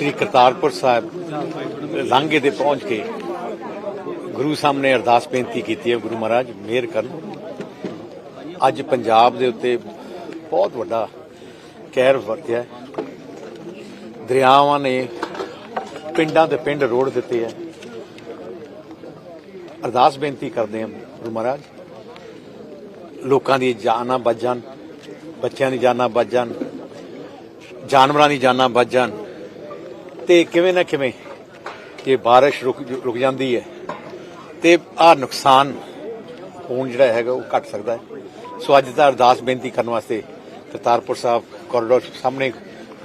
ਸ੍ਰੀ ਕਰਤਾਰਪੁਰ ਸਾਹਿਬ ਲਾਂਘੇ ਦੇ ਪਹੁੰਚ ਕੇ ਗੁਰੂ ਸਾਹਮਣੇ ਅਰਦਾਸ ਬੇਨਤੀ ਕੀਤੀ ਹੈ, ਗੁਰੂ ਮਹਾਰਾਜ, ਮਿਹਰ ਕਰਨ ਅੱਜ ਪੰਜਾਬ ਦੇ ਉੱਤੇ ਬਹੁਤ ਵੱਡਾ ਕਹਿਰ ਵਰਤਿਆ ਦਰਿਆਵਾਂ ਨੇ ਪਿੰਡਾਂ ਦੇ ਪਿੰਡ ਰੋੜ ਦਿੱਤੇ ਹੈ। ਅਰਦਾਸ ਬੇਨਤੀ ਕਰਦੇ ਹਾਂ ਗੁਰੂ ਮਹਾਰਾਜ, ਲੋਕਾਂ ਦੀ ਜਾਨਾਂ ਬਚ ਜਾਣ, ਬੱਚਿਆਂ ਦੀ ਜਾਨਾਂ ਬਚ ਜਾਣ, ਜਾਨਵਰਾਂ ਦੀ ਜਾਨਾਂ ਬਚ ਜਾਣ। ਤੇ ਕਿਵੇਂ ਨਾ ਕਿਵੇਂ ਜੇ ਬਾਰਿਸ਼ ਰੁਕ ਰੁਕ ਜਾਂਦੀ ਹੈ ਤੇ ਆ ਨੁਕਸਾਨ ਹੋਣ ਜਿਹੜਾ ਹੈਗਾ ਉਹ ਘਟ ਸਕਦਾ ਹੈ। ਸੋ ਅੱਜ ਦਾ ਅਰਦਾਸ ਬੇਨਤੀ ਕਰਨ ਵਾਸਤੇ ਕਰਤਾਰਪੁਰ ਸਾਹਿਬ ਕੋਰੀਡੋਰ ਸਾਹਮਣੇ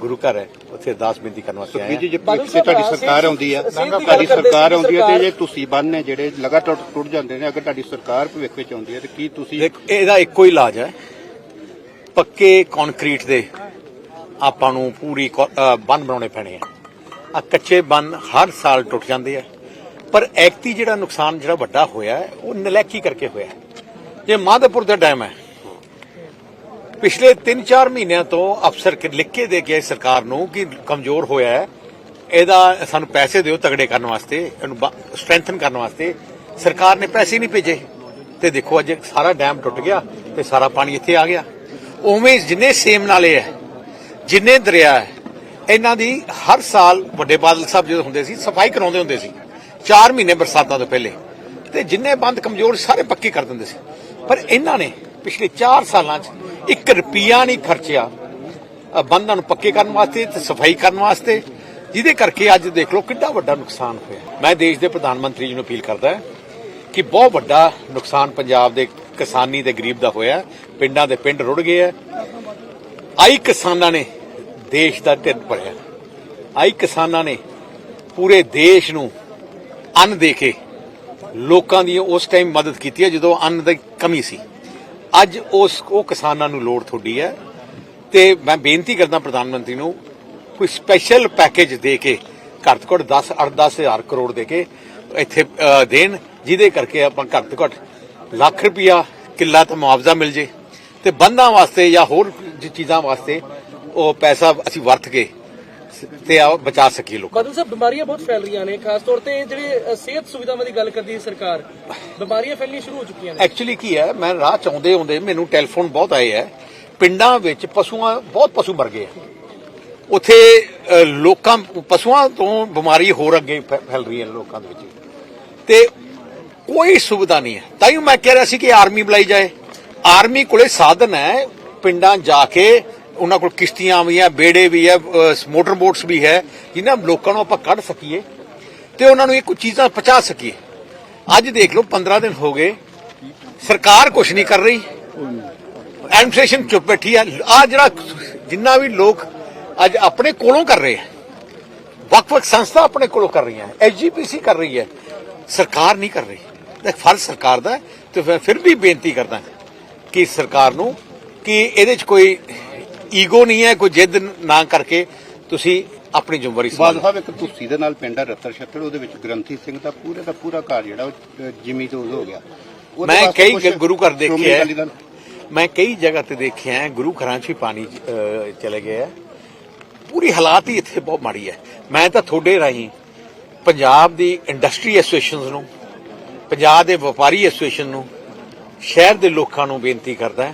ਗੁਰੂ ਘਰ ਹੈ ਉੱਥੇ ਅਰਦਾਸ ਬੇਨਤੀ ਕਰਨ ਵਾਸਤੇ ਆਏ ਜੀ ਜੇ ਪਿੱਛੇ ਤੁਹਾਡੀ ਸਰਕਾਰ ਆਉਂਦੀ ਹੈ ਤੁਹਾਡੀ ਸਰਕਾਰ ਆਉਂਦੀ ਹੈ ਤੇ ਜੇ ਤੁਸੀਂ ਬੰਨ ਨੇ ਜਿਹੜੇ ਲਗਾਤਾਰ ਟੁੱਟ ਜਾਂਦੇ ਨੇ ਅਗਰ ਤੁਹਾਡੀ ਸਰਕਾਰ ਭਵਿੱਖ ਵਿੱਚ ਆਉਂਦੀ ਹੈ ਤੇ ਕੀ ਤੁਸੀਂ ਦੇਖ ਇਹਦਾ ਇੱਕੋ ਹੀ ਇਲਾਜ ਹੈ। ਪੱਕੇ ਕੰਕਰੀਟ ਦੇ ਆਪਾਂ ਨੂੰ ਪੂਰੀ ਬੰਨ ਬਣਾਉਣੇ ਪੈਣੇ ਆ। ਆ ਕੱਚੇ ਬੰਨ ਹਰ ਸਾਲ ਟੁੱਟ ਜਾਂਦੇ ਆ। ਪਰ ਐਕਤੀ ਜਿਹੜਾ ਨੁਕਸਾਨ ਜਿਹੜਾ ਵੱਡਾ ਹੋਇਆ ਉਹ ਨਲੈਕੀ ਕਰਕੇ ਹੋਇਆ ਜੇ ਮਾਧੋਪੁਰ ਦਾ ਡੈਮ ਹੈ। ਪਿਛਲੇ 3-4 ਮਹੀਨਿਆਂ ਤੋਂ ਅਫਸਰ ਕਿ- ਲਿਖ ਕੇ ਦੇ ਗਏ ਸਰਕਾਰ ਨੂੰ ਕਿ ਕਮਜ਼ੋਰ ਹੋਇਆ ਹੈ। ਇਹਦਾ ਸਾਨੂੰ ਪੈਸੇ ਦਿਓ ਤਗੜੇ ਕਰਨ ਵਾਸਤੇ, ਇਹਨੂੰ ਸਟਰੈਂਥਨ ਕਰਨ ਵਾਸਤੇ। ਸਰਕਾਰ ਨੇ ਪੈਸੇ ਨਹੀਂ ਭੇਜੇ। ਤੇ ਦੇਖੋ ਅੱਜ ਸਾਰਾ ਡੈਮ ਟੁੱਟ ਗਿਆ ਤੇ ਸਾਰਾ ਪਾਣੀ ਇੱਥੇ ਆ ਗਿਆ। ਉਵੇਂ ਜਿੰਨੇ ਸੇਮ ਨਾਲੇ ਹੈ, ਜਿੰਨੇ ਦਰਿਆ ਹੈ ਇਹਨਾਂ ਦੀ ਹਰ ਸਾਲ ਵੱਡੇ ਬਾਦਲ ਸਾਹਿਬ ਜਦੋਂ ਹੁੰਦੇ ਸੀ, ਸਫ਼ਾਈ ਕਰਾਉਂਦੇ ਹੁੰਦੇ ਸੀ। 4 ਮਹੀਨੇ ਬਰਸਾਤਾਂ ਤੋਂ ਪਹਿਲੇ। ਤੇ ਜਿੰਨੇ ਬੰਦ ਕਮਜ਼ੋਰ ਸਾਰੇ ਪੱਕੇ ਕਰ ਦਿੰਦੇ ਸੀ। ਪਰ ਇਹਨਾਂ ਨੇ ਪਿਛਲੇ 4 ਸਾਲਾਂ 'ਚ 1 ਰੁਪਿਆ ਨਹੀਂ ਖਰਚਿਆ ਬੰਦਾਂ ਨੂੰ ਪੱਕੇ ਕਰਨ ਵਾਸਤੇ ਤੇ ਸਫ਼ਾਈ ਕਰਨ ਵਾਸਤੇ। ਜਿਹਦੇ ਕਰਕੇ ਅੱਜ ਦੇਖ ਲਓ ਕਿੰਨਾ ਵੱਡਾ ਨੁਕਸਾਨ ਹੋਇਆ। ਮੈਂ ਦੇਸ਼ ਦੇ ਪ੍ਰਧਾਨ ਮੰਤਰੀ ਜੀ ਨੂੰ ਅਪੀਲ ਕਰਦਾ ਕਿ ਬਹੁਤ ਵੱਡਾ ਨੁਕਸਾਨ ਪੰਜਾਬ ਦੇ ਕਿਸਾਨੀ ਤੇ ਗਰੀਬ ਦਾ ਹੋਇਆ। ਪਿੰਡਾਂ ਦੇ ਪਿੰਡ ਰੁੜ ਗਏ ਆ। ਆਈ ਕਿਸਾਨਾਂ ਨੇ ਦੇਸ਼ ਦਾ ਢਿੱਡ ਭਰਿਆ। ਆਈ ਕਿਸਾਨਾਂ ਨੇ ਪੂਰੇ ਦੇਸ਼ ਨੂੰ ਅੰਨ ਦੇ ਕੇ ਲੋਕਾਂ ਦੀ ਉਸ ਟਾਈਮ ਮਦਦ ਕੀਤੀ ਹੈ, ਜਦੋਂ ਅੰਨ ਦੀ ਕਮੀ ਸੀ। ਅੱਜ ਉਸ, ਉਹ ਕਿਸਾਨਾਂ ਨੂੰ ਲੋੜ ਤੁਹਾਡੀ ਹੈ। ਤੇ ਮੈਂ ਬੇਨਤੀ ਕਰਦਾ ਪ੍ਰਧਾਨ ਮੰਤਰੀ ਨੂੰ, ਕੋਈ ਸਪੈਸ਼ਲ ਪੈਕੇਜ ਦੇ ਕੇ ਘੱਟ ਤੋਂ ਘੱਟ 10 8-10 ਹਜ਼ਾਰ ਕਰੋੜ ਦੇ ਕੇ ਇੱਥੇ ਦੇਣ, ਜਿਹਦੇ ਕਰਕੇ ਆਪਾਂ ਘੱਟ ਤੋਂ ਘੱਟ ਲੱਖ ਰੁਪਇਆ ਕਿੱਲਾ ਤਾਂ ਮੁਆਵਜ਼ਾ ਮਿਲ ਜੇ। ਤੇ ਬੰਦਾਂ ਵਾਸਤੇ ਜਾਂ ਹੋਰ ਚੀਜ਼ਾਂ ਵਾਸਤੇ ਉਹ ਪੈਸਾ ਅਸੀਂ ਵਰਤ ਕੇ ਤੇ ਆ ਬਚਾ ਸਕੀਏ ਲੋਕ ਬਾਦਲ ਸਾਹਿਬ ਬਿਮਾਰੀਆਂ ਬਹੁਤ ਫੈਲ ਰਹੀਆਂ ਨੇ ਖਾਸ ਤੌਰ ਤੇ ਜਿਹੜੇ ਸਿਹਤ ਸੁਵਿਧਾਵਾਂ ਦੀ ਗੱਲ ਕਰਦੀ ਹੈ ਸਰਕਾਰ ਬਿਮਾਰੀਆਂ ਫੈਲਣੀਆਂ ਸ਼ੁਰੂ ਹੋ ਚੁੱਕੀਆਂ ਨੇ। ਐਕਚੁਅਲੀ ਕੀ ਹੈ ਮੈਂ ਰਾਹ ਚ ਆਉਂਦੇ ਆਉਂਦੇ ਮੈਨੂੰ ਟੈਲੀਫੋਨ ਬਹੁਤ ਆਏ ਹੈ ਪਿੰਡਾਂ ਵਿੱਚ ਪਸ਼ੂਆਂ ਬਹੁਤ ਪਸ਼ੂ ਮਰ ਗਏ ਆ। ਉੱਥੇ ਲੋਕਾਂ ਪਸ਼ੂਆਂ ਤੋਂ ਬਿਮਾਰੀ ਹੋਰ ਅੱਗੇ ਫੈਲ ਰਹੀ ਹੈ ਲੋਕਾਂ ਦੇ ਵਿੱਚ। ਤੇ ਕੋਈ ਸੁਵਿਧਾ ਨਹੀਂ ਹੈ। ਤਾਂ ਹੀ ਮੈਂ ਕਹਿ ਰਿਹਾ ਸੀ ਕਿ ਆਰਮੀ ਬੁਲਾਈ ਜਾਏ। ਆਰਮੀ ਕੋਲੇ ਸਾਧਨ ਹੈ ਪਿੰਡਾਂ ਜਾ ਕੇ ਉਹਨਾਂ ਕੋਲ ਕਿਸ਼ਤੀਆਂ ਵੀ ਹੈ ਬੇੜੇ ਵੀ ਹੈ ਮੋਟਰ ਬੋਟਸ ਵੀ ਹੈ, ਜਿਨ੍ਹਾਂ ਲੋਕਾਂ ਨੂੰ ਆਪਾਂ ਕੱਢ ਸਕੀਏ ਤੇ ਉਹਨਾਂ ਨੂੰ ਇਹ ਕੁਝ ਚੀਜ਼ਾਂ ਪਹੁੰਚਾ ਸਕੀਏ। ਅੱਜ ਦੇਖ ਲਓ 15 ਦਿਨ ਹੋ ਗਏ, ਸਰਕਾਰ ਕੁਝ ਨਹੀਂ ਕਰ ਰਹੀ। ਐਡਮਿਨਿਸਟ੍ਰੇਸ਼ਨ ਚੁੱਪ ਬੈਠੀ ਹੈ ਆ ਜਿਹੜਾ ਜਿੰਨਾ ਵੀ ਲੋਕ ਅੱਜ ਆਪਣੇ ਕੋਲੋਂ ਕਰ ਰਹੇ ਹੈ ਵੱਖ-ਵੱਖ ਸੰਸਥਾ ਆਪਣੇ ਕੋਲੋਂ ਕਰ ਰਹੀਆਂ ਐਸਜੀਪੀਸੀ ਕਰ ਰਹੀ ਹੈ, ਸਰਕਾਰ ਨਹੀਂ ਕਰ ਰਹੀ। ਇਹ ਫਰਜ਼ ਸਰਕਾਰ ਦਾ ਹੈ, ਤੇ ਫਿਰ ਵੀ ਬੇਨਤੀ ਕਰਦਾ ਕਿ ਸਰਕਾਰ ਨੂੰ ਕਿ ਇਹਦੇ 'ਚ ਕੋਈ ਈਗੋ ਨਹੀਂ ਹੈ ਕੋਈ ਜਿੱਦ ਨਾ ਕਰਕੇ ਤੁਸੀਂ ਆਪਣੀ ਜ਼ਿੰਮੇਵਾਰੀ ਸੰਭਾਲੋ। ਸਾਹਿਬ ਇੱਕ ਤੁਸੀਂ ਦੇ ਨਾਲ ਪਿੰਡ ਆ ਰੱਤਰ ਛੱਤਰ ਉਹਦੇ ਵਿੱਚ ਗ੍ਰੰਥੀ ਸਿੰਘ ਦਾ ਪੂਰੇ ਦਾ ਪੂਰਾ ਘਰ ਜਿਹੜਾ ਉਹ ਜ਼ਿਮੀ ਤੋਂ ਹੋ ਗਿਆ। ਉਹਦੇ ਮੈਂ ਵਾਸਤੇ ਕਈ ਕੁਛ ਗੁਰੂ ਘਰ ਸ਼੍ਰੋਮਣੀ ਦੇਖੇ ਅਕਾਲੀ ਹੈ ਦਲ- ਮੈਂ ਕਈ ਜਗ੍ਹਾ ਤੇ ਦੇਖਿਆ ਹੈ ਗੁਰੂ ਘਰਾਂ 'ਚ ਵੀ ਪਾਣੀ ਅਹ, ਚਲੇ ਗਏ ਹੈ। ਪੂਰੀ ਹਾਲਾਤ ਹੀ ਇੱਥੇ ਬਹੁਤ ਮਾੜੀ ਹੈ। ਮੈਂ ਤਾਂ ਤੁਹਾਡੇ ਰਾਹੀਂ ਪੰਜਾਬ ਦੀ ਇੰਡਸਟਰੀ ਐਸੋਸੀਏਸ਼ਨਸ ਨੂੰ ਪੰਜਾਬ ਦੇ ਵਪਾਰੀ ਐਸੋਸੀਏਸ਼ਨ ਨੂੰ ਸ਼ਹਿਰ ਦੇ ਲੋਕਾਂ ਨੂੰ ਬੇਨਤੀ ਕਰਦਾ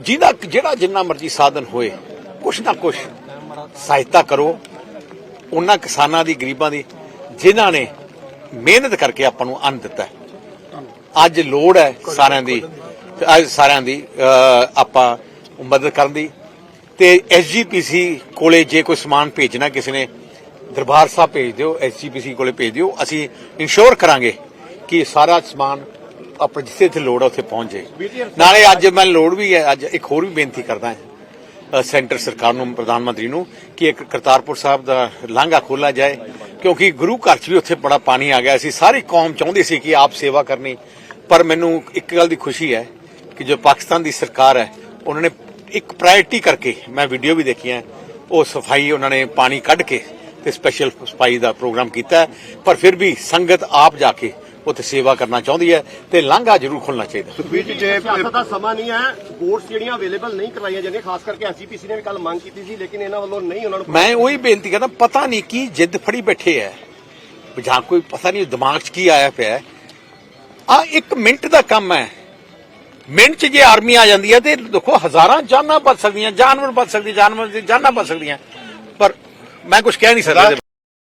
ਜਿਹਦਾ ਜਿਹੜਾ ਜਿੰਨਾ ਮਰਜ਼ੀ ਸਾਧਨ ਹੋਏ, ਕੁਛ ਨਾ ਕੁਛ ਸਹਾਇਤਾ ਕਰੋ। ਉਹਨਾਂ ਕਿਸਾਨਾਂ ਦੀ, ਗਰੀਬਾਂ ਦੀ, ਜਿਨ੍ਹਾਂ ਨੇ ਮਿਹਨਤ ਕਰਕੇ ਆਪਾਂ ਨੂੰ ਅੰਨ ਦਿੱਤਾ ਅੱਜ ਲੋੜ ਹੈ ਸਾਰਿਆਂ ਦੀ ਅੱਜ ਸਾਰਿਆਂ ਦੀ ਆਪਾਂ ਮਦਦ ਕਰਨ ਦੀ। ਤੇ ਐਸਜੀਪੀਸੀ ਕੋਲੇ ਜੇ ਕੋਈ ਸਮਾਨ ਭੇਜਣਾ ਕਿਸੇ ਨੇ, ਦਰਬਾਰ ਸਾਹਿਬ ਭੇਜ ਦਿਓ ਐਸਜੀਪੀਸੀ ਕੋਲੇ ਭੇਜ ਦਿਓ। ਅਸੀਂ ਇੰਸ਼ੋਰ ਕਰਾਂਗੇ ਕਿ ਸਾਰਾ ਸਮਾਨ ਆਪਣੇ ਜਿੱਥੇ ਜਿੱਥੇ ਲੋੜ ਹੈ ਉੱਥੇ ਪਹੁੰਚ ਜਾਏ। ਨਾਲੇ ਅੱਜ ਮੈਂ ਲੋੜ ਵੀ ਹੈ, ਅੱਜ ਇੱਕ ਹੋਰ ਵੀ ਬੇਨਤੀ ਕਰਦਾ ਹਾਂ। ਸੈਂਟਰ ਸਰਕਾਰ ਨੂੰ, ਪ੍ਰਧਾਨ ਮੰਤਰੀ ਨੂੰ, ਕਿ ਇੱਕ ਕਰਤਾਰਪੁਰ ਸਾਹਿਬ ਦਾ ਲਾਂਘਾ ਖੋਲਾ ਜਾਏ, ਕਿਉਂਕਿ ਗੁਰੂ ਘਰ 'ਚ ਵੀ ਉੱਥੇ ਬੜਾ ਪਾਣੀ ਆ ਗਿਆ। ਸੀ ਸਾਰੀ ਕੌਮ ਚਾਹੁੰਦੀ ਸੀ ਕਿ ਆਪ ਸੇਵਾ ਕਰਨੀ, ਪਰ ਮੈਨੂੰ ਇੱਕ ਗੱਲ ਦੀ ਖੁਸ਼ੀ ਹੈ ਕਿ ਜੋ ਪਾਕਿਸਤਾਨ ਦੀ ਸਰਕਾਰ ਹੈ, ਉਹਨਾਂ ਨੇ ਇੱਕ ਪ੍ਰਾਇੋਰਟੀ ਕਰਕੇ, ਮੈਂ ਵੀਡੀਓ ਵੀ ਦੇਖੀਆਂ, ਉਹ ਸਫ਼ਾਈ ਉਹਨਾਂ ਨੇ ਪਾਣੀ ਕੱਢ ਕੇ ਤੇ ਸਪੈਸ਼ਲ ਸਫ਼ਾਈ ਦਾ ਪ੍ਰੋਗਰਾਮ ਕੀਤਾ ਪਰ ਫਿਰ ਵੀ ਸੰਗਤ ਆਪ ਜਾ ਕੇ ਉੱਥੇ ਸੇਵਾ ਕਰਨਾ ਚਾਹੁੰਦੀ ਹੈ ਤੇ ਲਾਂਘਾ ਜ਼ਰੂਰ ਖੁੱਲਣਾ ਚਾਹੀਦਾ ਸੁਖਬੀਰ ਜੀ ਜੇ ਸਿਆਸਤ ਦਾ ਸਮਾਂ ਨਹੀਂ ਹੈ। ਵੋਟਸ ਜਿਹੜੀਆਂ ਅਵੇਲੇਬਲ ਨਹੀਂ ਕਰਵਾਈਆਂ ਜਾਂਦੀਆਂ ਖਾਸ ਕਰਕੇ ਐਸਜੀਪੀਸੀ ਨੇ ਵੀ ਕੱਲ ਮੰਗ ਕੀਤੀ ਸੀ ਲੇਕਿਨ ਇਹਨਾਂ ਵੱਲੋਂ ਨਹੀਂ ਉਹਨਾਂ ਨੂੰ ਮੈਂ ਉਹੀ ਬੇਨਤੀ ਕਰਦਾ ਪਤਾ ਨਹੀਂ ਕੀ ਜਿੱਦ ਫੜੀ ਬੈਠੇ ਐ ਜਾਂ ਕੋਈ ਪਤਾ ਨਹੀਂ ਦਿਮਾਗ 'ਚ ਕੀ ਆਇਆ ਪਿਆ ਆ ਇੱਕ ਮਿੰਟ ਦਾ ਕੰਮ ਹੈ। ਮਿੰਟ 'ਚ ਜੇ ਆਰਮੀ ਆ ਜਾਂਦੀ ਹੈ ਤੇ ਦੇਖੋ ਹਜ਼ਾਰਾਂ ਜਾਨਾਂ ਬਚ ਸਕਦੀਆਂ ਜਾਨਵਰ ਬਚ ਸਕਦੀ ਜਾਨਵਰ ਦੀ ਜਾਨਾਂ ਬਚ ਸਕਦੀਆਂ। ਪਰ ਮੈਂ ਕੁਝ ਕਹਿ ਨਹੀਂ ਸਕਦਾ